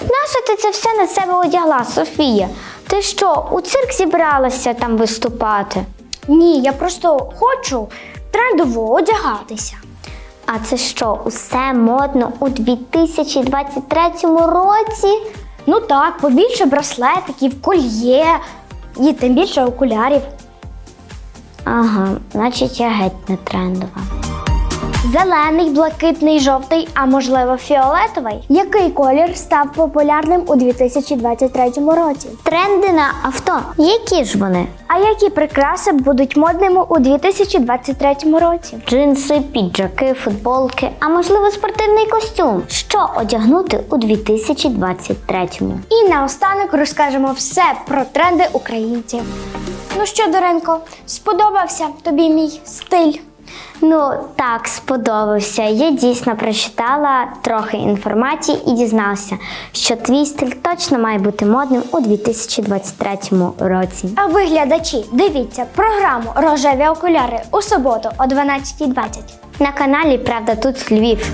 Нащо ти це все на себе одягла, Софія? Ти що, у цирк зібралася там виступати? Ні, я просто хочу трендово одягатися. А це що, усе модно у 2023 році? Ну так, побільше браслетиків, кольє і тим більше окулярів. Ага, значить я геть не трендова. Зелений, блакитний, жовтий, а можливо фіолетовий. Який колір став популярним у 2023 році? Тренди на авто. Які ж вони? А які прикраси будуть модними у 2023 році? Джинси, піджаки, футболки, а можливо спортивний костюм. Що одягнути у 2023-му? І наостанок розкажемо все про тренди українців. Ну що, Доренко, сподобався тобі мій стиль? Ну так, сподобався. Я дійсно прочитала трохи інформації і дізналася, що твій стиль точно має бути модним у 2023 році. А ви, глядачі, дивіться програму Рожеві окуляри у суботу о 12.20. На каналі Правда тут Львів.